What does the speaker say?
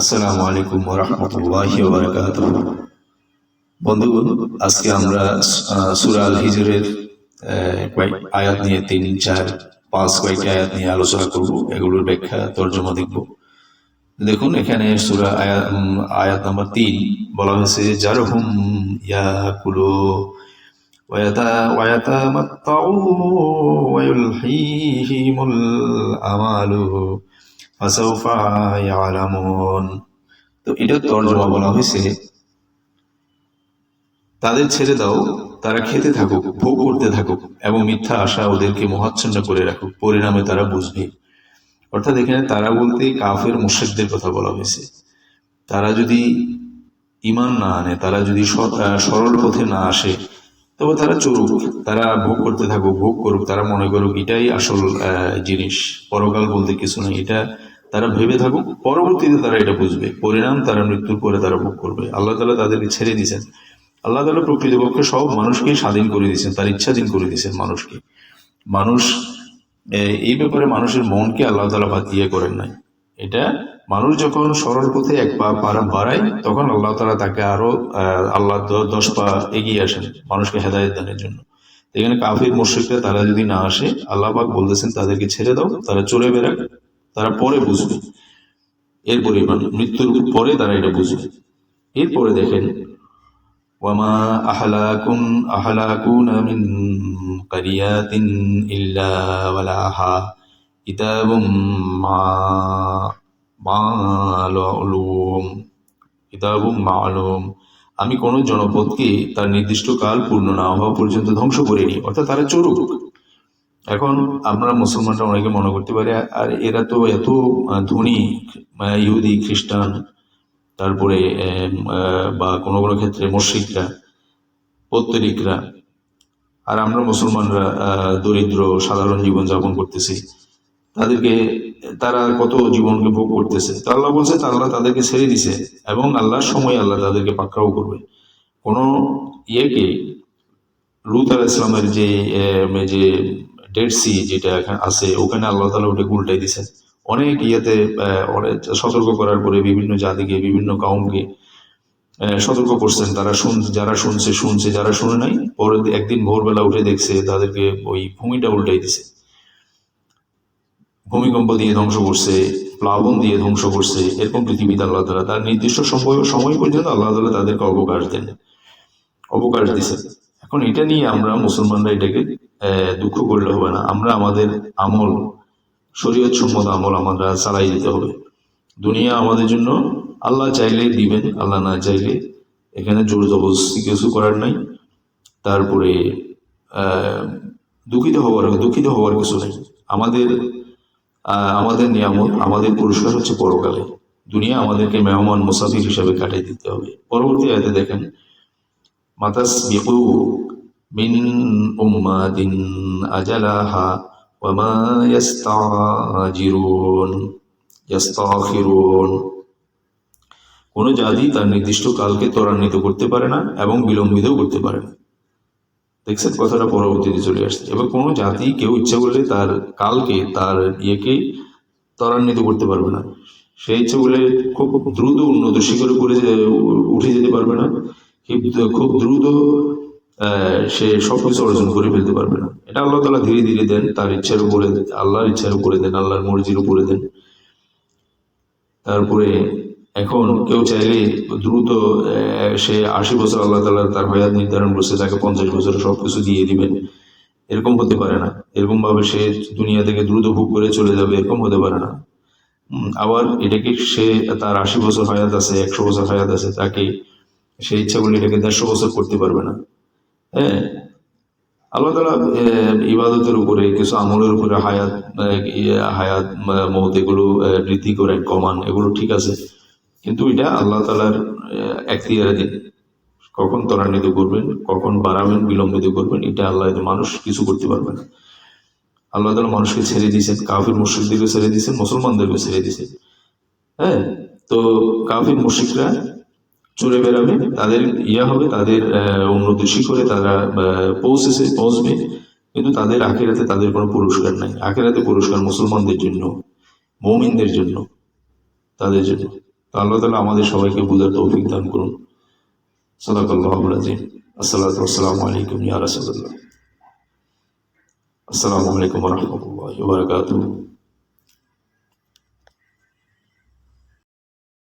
আসসালামু আলাইকুম রহমতুল্লাহ বন্ধুগণ, আজকে আমরা সুরা আল হিজরের আয়াত নিয়ে, তিন, চার, পাঁচ আয়াত নিয়ে আলোচনা করব। এগুলোর ব্যাখ্যা, তর্জমা দেখব। দেখুন, এখানে সুরা আয়াত নাম্বার তিন বলা হয়েছে, জারহুম ইয়া কুলো ওয়াতা ওয়াতা মাত্তাউ আমালু। তো এটা তর্জমা বলা হয়েছে। তাদের ছেড়ে দাও তারা খেতে থাকুক ভোগ করতে থাকুক এবং মিথ্যা আশা ওদেরকে মহাচ্ছন্ন করে রাখুক। পরিণামে তারা বুঝবে। অর্থাৎ এখানে তারা বলতে কাফের মুর্শেকদের কথা বলা হয়েছে। তারা যদি ইমান না আনে তারা যদি সরল পথে না আসে তবে তারা চলুক তারা ভোগ করতে থাকুক ভোগ করুক তারা মনে করুক এটাই আসল জিনিস। পরকাল বলতে কিছু না এটা তারা ভেবে থাকুক, পরবর্তীতে তারা এটা বুঝবে। পরিণাম তারা মৃত্যুর পরে তারা ভোগ করবে। আল্লাহ তালা তাদেরকে ছেড়ে দিয়েছেন। আল্লাহ তালা প্রকৃতপক্ষে সব মানুষকেই স্বাধীন করে দিয়েছেন, তার ইচ্ছাধীন করে দিয়েছেন মানুষকে। মানুষ এই ব্যাপারে মানুষের মনকে আল্লাহ তালা বাদ ইয়ে করেন নাই। এটা মানুষ যখন সরল পথে এক পা বাড়ায়, তখন আল্লাহ তালা তাকে আরও আল্লাহ দশ পা এগিয়ে আসেন মানুষকে হেদায়ত দানের জন্য। এখানে কাফির, মুশ্রিকরা তারা যদি না আসে, আল্লাহ পাক বলতেছেন, তাদেরকে ছেড়ে দাও, তারা চলে বেড়াক। তারা পরে বুঝবে। এরপরে মানে মৃত্যুর পরে তারা এটা বুঝবে। এরপরে দেখেন, ওয়ামা আহলাকুন আহলাকুন মিন কারিয়াতিন ইল্লা ওয়ালাহা কিতাবুম মা মালুম কিতাবুম মালুম। আমি কোনো জনপদকে তার নির্দিষ্ট কাল পূর্ণ না হওয়া পর্যন্ত ধ্বংস করিনি। অর্থাৎ তারা চোরক। এখন আমরা মুসলমানরা অনেকে মনে করতে পারে, আর এরা তো এত ধনী ইহুদি, খ্রিস্টান, তারপরে বা কোনো কোনো ক্ষেত্রে মসজিদরা পত্তরিকরা আর আমরা মুসলমানরা দরিদ্র, সাধারণ জীবন যাপন করতেছি। তাদেরকে, তারা কত জীবনকে ভোগ করতেছে। তো আল্লাহ বলছে আল্লাহ তাদেরকে ছেড়ে দিছে এবং আল্লাহর সময় আল্লাহ তাদেরকে পাকড়াও করবে। কোনো ইয়েকে, লুত আল ইসলামের যে যে ডেড সি যেটা এখানে আছে, ওখানে আল্লাহ তালা ওটাকে উল্টাই দিছে। অনেক ইয়েতে অনেক সতর্ক করার পরে বিভিন্ন জাতিকে, বিভিন্ন কাউমকে সতর্ক করছেন। তারা শুন যারা শুনছে শুনছে, যারা শুনে নাই পরে একদিন ভোরবেলা উঠে দেখছে, তাদেরকে ওই ভূমিটা উল্টাই দিছে। ভূমিকম্প দিয়ে ধ্বংস করছে, প্লাবন দিয়ে ধ্বংস করছে, এরকম পৃথিবীতে আল্লাহ তালা তার নির্দিষ্ট সময় সময় পর্যন্ত আল্লাহ তালা তাদেরকে অবকাশ দেন। অবকাশ দিছে। এখন এটা নিয়ে আমরা মুসলমানরা এটাকে দুঃখ করলে হবে না। আমরা আমাদের আমল, শরীয়ত সম্মত আমল আমরা চালাই দিতে হবে। দুনিয়া আমাদের জন্য আল্লাহ চাইলে দিবেন, আল্লাহ না চাইলে এখানে জোর জবরদস্তি কিছু করার নাই। তারপরে দুঃখিত হওয়ার দুঃখিত হওয়ার কিছু নেই। আমাদের আমাদের নিয়ামত, আমাদের পুরস্কার হচ্ছে পরকালে। দুনিয়া আমাদেরকে মেহমান, মুসাফির হিসাবে কাটিয়ে দিতে হবে। পরবর্তী আয়তে দেখেন মাতাসবিকু মিন উম্মাতিন আজালাহা ওয়ামা ইয়াস্তাজিরুন ইয়াস্তাখিরুন কোন জাতি তার নির্দিষ্ট কালকে ত্বরান্বিত করতে পারে না এবং বিলম্বিতও করতে পারে না। দেখছেন কথাটা পরবর্তীতে চলে আসছে। এবার কোনো জাতি কেউ ইচ্ছা করলে তার কালকে তার ইয়েকে ত্বরান্বিত করতে পারবে না। সে ইচ্ছা করলে খুব দ্রুত উন্নত শিখরে করে উঠে যেতে পারবে না। খুব দ্রুত সে সবকিছু অর্জন করে ফেলতে পারবে না। এটা আল্লাহ তালা ধীরে ধীরে দেন, তার ইচ্ছার উপরে, আল্লাহর ইচ্ছার উপরে দেন, আল্লাহর মর্জির উপরে দেন। তারপরে এখন কেউ চাইলে দ্রুত সে আশি বছর আল্লাহ তালা তার হয়াত নির্ধারণ করছে, তাকে পঞ্চাশ বছরে সবকিছু দিয়ে দিবেন। এরকম হতে পারে না। এরকম ভাবে সে দুনিয়া থেকে দ্রুত ভোগ করে চলে যাবে, এরকম হতে পারে না। আবার এটাকে সে তার আশি বছর হায়াত আছে, একশো বছর হায়াত আছে, তাকে সে ইচ্ছা করলে এটাকে দেড়শো বছর করতে পারবে না। হ্যাঁ। আল্লাহ তালা ইবাদতের উপরে, কিছু আমলের উপরে হায়াত হায়াত মৌত এগুলো বৃদ্ধি করেন কমান, এগুলো ঠিক আছে। কিন্তু এটা আল্লাহ তালার এখতিয়ারে দিন। কখন ত্বরান্বিত করবেন, কখন বাড়াবেন, বিলম্বিত করবেন, এটা আল্লাহ মানুষ কিছু করতে পারবে না। আল্লাহ তালা মানুষকে ছেড়ে দিয়েছেন, কাফির মুশ্রিকদেরকে ছেড়ে দিয়েছেন, মুসলমানদেরকে ছেড়ে দিয়েছেন। হ্যাঁ তো কাফির মুশ্রিকরা চলে বেড়াবে, তাদের ইয়া হবে, তাদের উন্নতি শিখরে তারা পৌঁছেছে, পৌঁছবে। কিন্তু তাদের আখেরাতে তাদের কোনো পুরস্কার নাই। আখেরাতে পুরস্কার মুসলমানদের জন্য, মৌমিনদের জন্য, তাদের জন্য। আল্লাহ তালা আমাদের সবাইকে বুঝার তৌফিক দান করুন। সদাকল্লাহ রাজিম আসসালাতু আসসালামু আলাইকুম ইয়া রাসূলুল্লাহ। আসসালামু আলাইকুম ওয়া